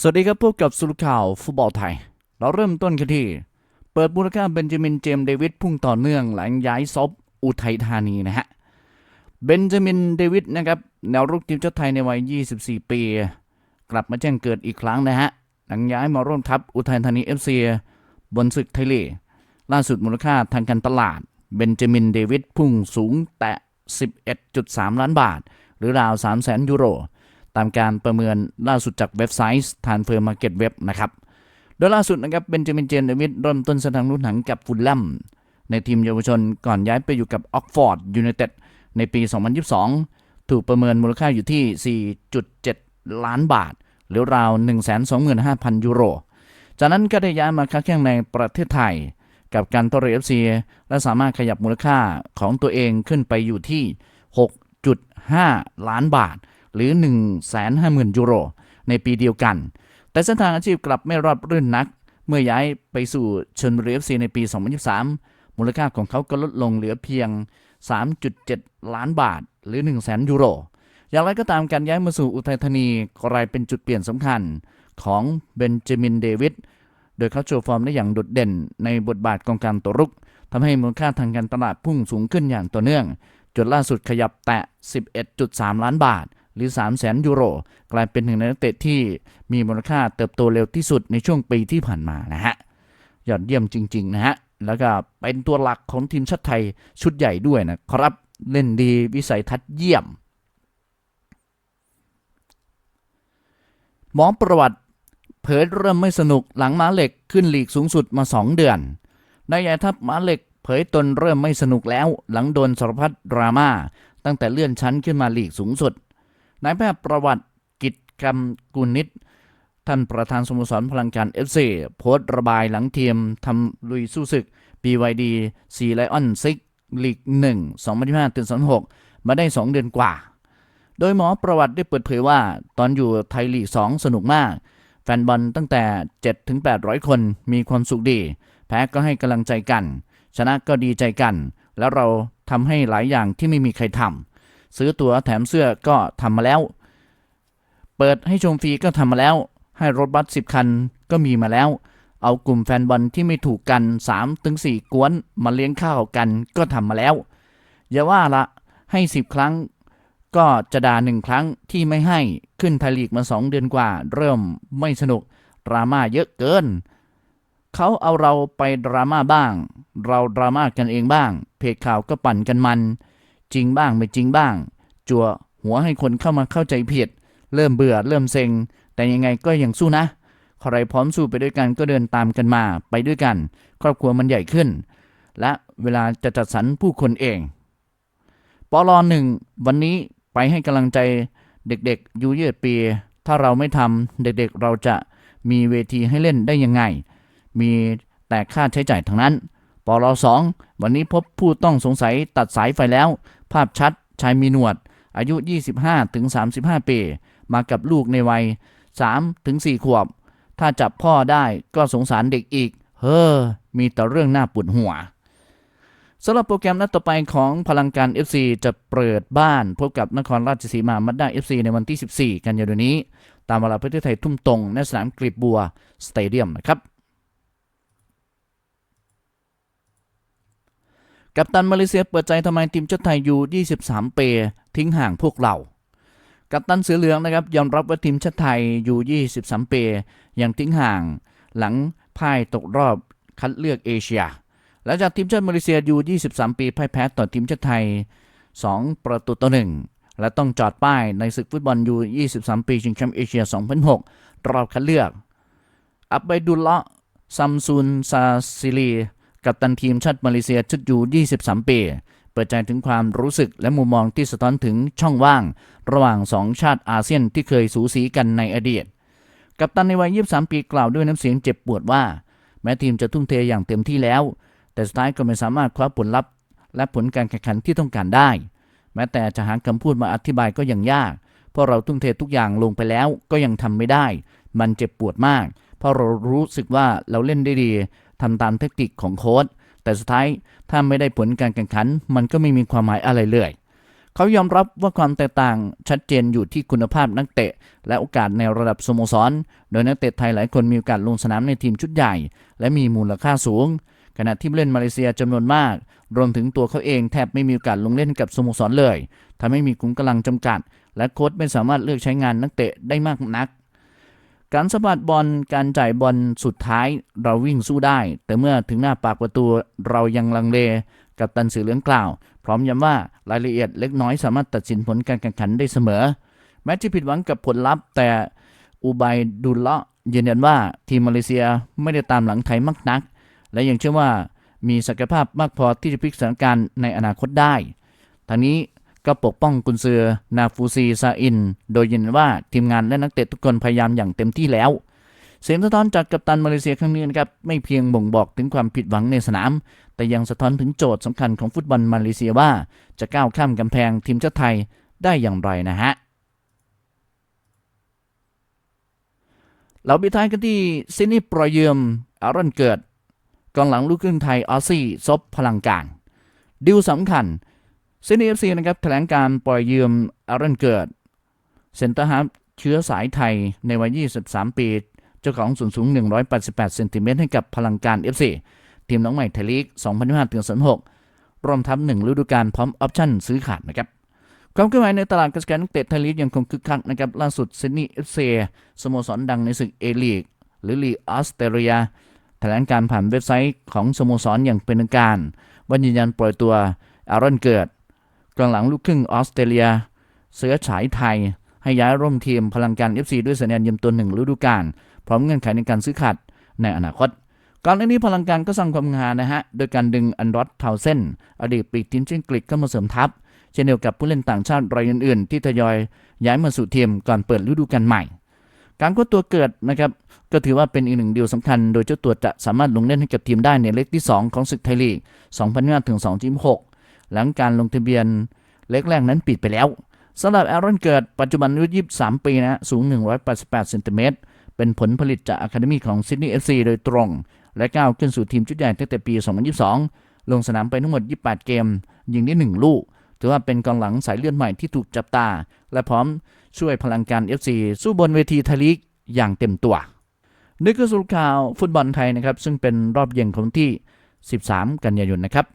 สวัสดีครับพบกับสุลข่าวฟุตบอลไทย เราเริ่มต้นกันที่ เปิดมูลค่าเบนจามินเจมส์เดวิดพุ่งต่อเนื่องหลังย้ายซอบอุทัยธานีนะฮะ เบนจามินเดวิดนะครับแนวรุกทีมชาติไทยในวัย 24 ปี กลับมาแจ้งเกิดอีกครั้งนะฮะ หลังย้ายมาร่วมทัพอุทัยธานี FC บนศึกไทยลีกล่าสุดมูลค่าทางการตลาด เบนจามินเดวิดพุ่งสูงแตะ 11.3 ล้านบาท หรือราว 3 0 0 0 0 0 ยูโร ตามการประเมินล่าสุดจากเว็บไซต์ทานเฟอร์มาร์เก็ตเว็บนะครับ โดยล่าสุดนะครับเบนจามินเจนเดวิดเริ่มต้นสถานรุ่นหนังกับฟุลแลมในทีมเยาวชนก่อนย้ายไปอยู่กับออกฟอร์ดยูไนเต็ดในปี 2022 ถูกประเมินมูลค่าอยู่ที่ 4.7 ล้านบาท หรือราว 125,000 ยูโร จากนั้นก็ได้ย้ายมาค้าแข่งในประเทศไทย กับการตอรีเอฟซีและสามารถขยับมูลค่าของตัวเองขึ้นไปอยู่ที่ 6.5 ล้านบาท หรือ 150,000 ยูโร ในปีเดียวกัน แต่เส้นทางอาชีพกลับไม่รอบรื่นนัก เมื่อย้ายไปสู่ชนบุรีเอฟซีในปี 2023 มูลค่าของเขาก็ลดลงเหลือเพียง 3.7 ล้านบาท หรือ 1 0 0 0 0แยูโร อย่างไรก็ตามการย้ายมาสู่อุทัยธานีกลายเป็นจุดเปลี่ยนสำคัญของเบนจามินเดวิดโดยเขาโชว์ฟอร์มได้อย่างโดดเด่นในบทบาทกองกลารตัวรุกทำให้มูลค่าทางการตลาดพุ่งสูงขึ้นอย่างต่อเนื่อง จนล่าสุดขยับแตะ 11.3 ล้านบาท หรือ 3 0 0 0 0 0ยูโร กลายเป็นหนึ่งในนักเตะที่มีมูลค่าเติบโตเร็วที่สุดในช่วงปีที่ผ่านมานะฮะ ยอดเยี่ยมจริง ๆ นะฮะ แล้วก็เป็นตัวหลักของทีมชาติไทยชุดใหญ่ด้วยนะครับ เล่นดีวิสัยทัศน์เยี่ยม มอประวัติเผยเริ่มไม่สนุกหลังม้าเหล็กขึ้นลีกสูงสุดมา 2 เดือนนายใหญ่ทัพม้าเหล็กเผยตนเริ่มไม่สนุกแล้วหลังโดนสารพัดดราม่าตั้งแต่เลื่อนชั้นขึ้นมาลีกสูงสุด นายแพทย์ประวัติกิจกรรมกุนิตท่านประธานสโมสรพลังการเอฟซีโพสต์ระบายหลังเทียมทำลุยสู้ศึก BYD 4ไลออนซิกลีก1 2025ถึง26มาได้ 2 เดือนกว่า โดยหมอประวัติได้เปิดเผยว่า ตอนอยู่ไทยลีก 2 สนุกมาก แฟนบอลตั้งแต่7-800 คนมีความสุขดี แพ้ก็ให้กำลังใจกัน ชนะก็ดีใจกัน แล้วเราทำให้หลายอย่างที่ไม่มีใครทำ ซื้อตั๋วแถมเสื้อก็ทำมาแล้ว เปิดให้ชมฟรีก็ทำมาแล้ว ให้รถบัสสิบคันก็มีมาแล้ว เอากลุ่มแฟนบอลที่ไม่ถูกกัน3ถึง4กวนมาเลี้ยงข้าวกันก็ทำมาแล้ว อย่าว่าละให้ 10 ครั้ง ก็จะด่าหนึ่งครั้งที่ไม่ให้ขึ้นไทยลีกมา 2 เดือนกว่า เริ่มไม่สนุกดราม่าเยอะเกินเขาเอาเราไปดราม่าบ้าง เราดราม่ากันเองบ้าง เพจข่าวก็ปั่นกันมัน จริงบ้างไม่จริงบ้าง จั่วหัวให้คนเข้ามาเข้าใจผิด เริ่มเบื่อเริ่มเซ็ง แต่ยังไงก็ยังสู้นะ ใครพร้อมสู้ไปด้วยกันก็เดินตามกันมาไปด้วยกัน ครอบครัวมันใหญ่ขึ้น และเวลาจะจัดสรรผู้คนเองปลหนึ่งวันนี้ไปให้กำลังใจเด็กๆยูเยียดปี ถ้าเราไม่ทำเด็กๆเราจะมีเวทีให้เล่นได้ยังไง มีแต่ค่าใช้จ่ายทั้งนั้นปลสองวันนี้พบผู้ต้องสงสัยตัดสายไฟแล้ว ภาพชัดชายมีหนวด อายุ 25-35ปี มากับลูกในวัย 3-4ขวบ ถ้าจับพ่อได้ก็สงสารเด็กอีก เฮ้อ มีแต่เรื่องน่าปวดหัวสำหรับโปรแกรมนัดต่อไปของพลังการ FC จะเปิดบ้านพบกับนครราชสีมามัดด้า FC ในวันที่ 14 กันยายนนี้ ตามเวลาประเทศไทยทุ่มตรงในสนามกรีบบัว สเตเดียมนะครับ กัปตันมาเลเซียเปิดใจทำไมทีมชาติไทยอยู่23ปีทิ้งห่างพวกเรา กัปตันเสือเหลืองนะครับยอมรับว่าทีมชาติไทยอยู่23ปียังทิ้งห่าง หลังพ่ายตกรอบคัดเลือกเอเชียหลังจากทีมชาติมาเลเซียอยู่23 ปีพ่ายแพ้ต่อทีมชาติไทย 2 ประตูต่อ1และต้องจอดป้ายในศึกฟุตบอลยู23 ปีชิงแชมป์เอเชีย 2006 รอบคัดเลือก อับไบดุลละซัมซุนซาซิลี กัปตันทีมชาติมาเลเซียชุดยู23 ปี เปิดใจถึงความรู้สึกและมุมมองที่สะท้อนถึงช่องว่าง ระหว่างสองชาติอาเซียนที่เคยสูสีกันในอดีต กัปตันในวัย 23 ปีกล่าวด้วยน้ำเสียงเจ็บปวดว่า แม้ทีมจะทุ่มเทอย่างเต็มที่แล้ว แต่สุดท้ายก็ไม่สามารถคว้าผลลัพธ์ และผลการแข่งขันที่ต้องการได้ แม้แต่จะหาคำพูดมาอธิบายก็ยังยาก เพราะเราทุ่มเททุกอย่างลงไปแล้วก็ยังทำไม่ได้ มันเจ็บปวดมาก เพราะเรารู้สึกว่าเราเล่นได้ดี ทำตามเทคนิคของโค้ชแต่สุดท้ายถ้าไม่ได้ผลการแข่งขัน มันก็ไม่มีความหมายอะไรเลยเขายอมรับว่าความแตกต่างชัดเจนอยู่ที่คุณภาพนักเตะ และโอกาสในระดับสโมสร โดยนักเตะไทยหลายคนมีโอกาสลงสนามในทีมชุดใหญ่ และมีมูลค่าสูง ขณะที่เล่นมาเลเซียจำนวนมาก รวมถึงตัวเขาเองแทบไม่มีโอกาสลงเล่นกับสโมสรเลยทำให้มีขุมกำลังจำกัด และโค้ชไม่สามารถเลือกใช้งานนักเตะได้มากนัก การสะบัดบอล การจ่ายบอลสุดท้ายเราวิ่งสู้ได้ แต่เมื่อถึงหน้าปากประตูเรายังลังเล กับตันสื่อเหลืองกล่าว พร้อมย้ำว่ารายละเอียดเล็กน้อยสามารถตัดสินผลการแข่งขันได้เสมอ แม้จะผิดหวังกับผลลัพธ์ แต่อูไบดุลเลาะยืนยันว่าทีมมาเลเซียไม่ได้ตามหลังไทยมากนัก และยังเชื่อว่ามีศักยภาพมากพอที่จะพลิกสถานการณ์ในอนาคตได้ทางนี้ ก็ปกป้องกุนซือนาฟูซีซาอิน โดยยืนว่าทีมงานและนักเตะทุกคนพยายามอย่างเต็มที่แล้ว เสียงสะท้อนจากกัปตันมาเลเซียครั้งนี้นะครับไม่เพียงบ่งบอกถึงความผิดหวังในสนาม แต่ยังสะท้อนถึงโจทย์สำคัญของฟุตบอลมาเลเซียว่าจะก้าวข้ามกำแพงทีมชาติไทยได้อย่างไรนะฮะเราปิดท้ายกันที่ซินนี่ปรอยเยืมอารอนเกิดกองหลังลูกครึ่งไทยออซี่ซบพลังการดิวสำคัญ ซินีเอฟซีนะครับแถลงการปล่อยยืมอารอนเกิด เซนเตอร์ฮาฟเชื้อสายไทยในวัย 23 ปี เจ้าของส่วนสูง 188 เซนติเมตรให้กับพลังการ FC ทีมน้องใหม่ไทยลีก 2025-26รวมทับ1ฤดูกาลพร้อมออปชั่นซื้อขาดนะครับความเคลื่อนไหวในตลาดกระแสนักเตะไทยลีกยังคงคึกคักนะครับล่าสุดซิดนีย์เอฟซีสโมสรดังในศึกเอลีกหรือลีออสเตรเลียแถลงการผ่านเว็บไซต์ของสโมสรอย่างเป็นทางการว่ายืนยันปล่อยตัวอารอนเกิด กองหลังลูกครึ่งออสเตรเลีย เสือฉายไทย ให้ย้ายร่วมทีมพลังการ FC ด้วยสัญญาณยืมตัวหนึ่งฤดูกาลพร้อมเงื่อนไขในการซื้อขาดในอนาคตก่อนหน้านี้พลังการก็สร้างความงานนะฮะ โดยการดึงอันดรอตเทาเซนอดีตปีกทีมชาติอังกฤษเข้ามาเสริมทัพ เช่นเดียวกับผู้เล่นต่างชาติรายอื่นๆ ที่ทยอยย้ายมาสู่ทีมก่อนเปิดฤดูกาลใหม่ การคว้าตัวเกิดนะครับ ก็ถือว่าเป็นอีกหนึ่งเดีลสำคัญ โดยเจ้าตัวจะสามารถลงเล่นให้กับทีมได้ในเล็กที่ 2 ของศึกไทยลีก 2005ถึง2026 หลังการลงทะเบียนเล็กแรกนั้นปิดไปแล้วสำหรับแอรอนเกิดปัจจุบันอายุ 23 ปีนะสูง 188เซนติเมตรเป็นผลผลิตจากอะคาเดมีของซิดนีย์เอฟซีโดยตรง และก้าวขึ้นสู่ทีมชุดใหญ่ตั้งแต่ปี 2022 ลงสนามไปทั้งหมด 28 เกม ยิงได้ 1 ลูก ถือว่าเป็นกองหลังสายเลือดใหม่ที่ถูกจับตา และพร้อมช่วยพลังการ FC สู้บนเวทีไทยลีกอย่างเต็มตัวนี่คือสรุปข่าวฟุตบอลไทยนะครับ ซึ่งเป็นรอบเย็นของที่ 13 กันยายนนะครับ